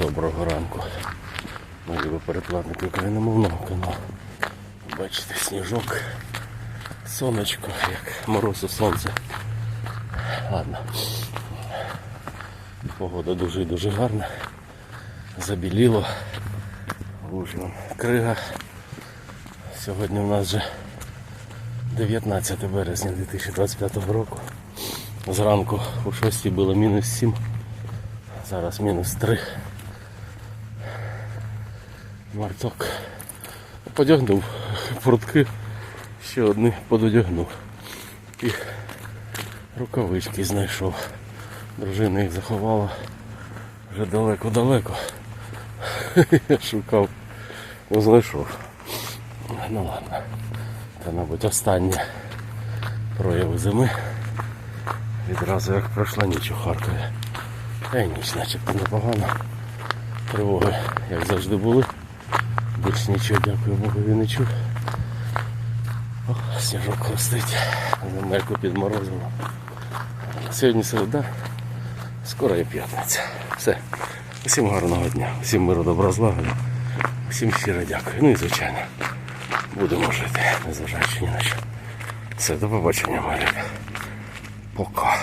Доброго ранку. Мої ви перекладники україномовного каналу. Бачите, сніжок, сонечко, як мороз у сонце. Ладно. Погода дуже і дуже гарна. Забіліло. Лужі крига. Сьогодні у нас вже 19 березня 2025 року. Зранку у 6 було мінус 7, зараз мінус 3. Марток. Подягнув портки, ще одні пододягнув. І рукавички знайшов. Дружина їх заховала вже далеко-далеко. Шукав, ну знайшов. Ну ладно. Це, мабуть, останнє прояви зими. Відразу як пройшла ніч у Харкові. Та ніч начебто непогано. Тривоги, як завжди були. Більш нічого, дякую Богу, не чув. Сніжок хрустить. Земельку підморозило. Сьогодні середа, скоро є п'ятниця. Все. Усім гарного дня, всім миру, добра, злагоди. Всім щиро дякую. Ну і звичайно, будемо жити, незважаючи ні на що. Все, до побачення, Марик. Пока.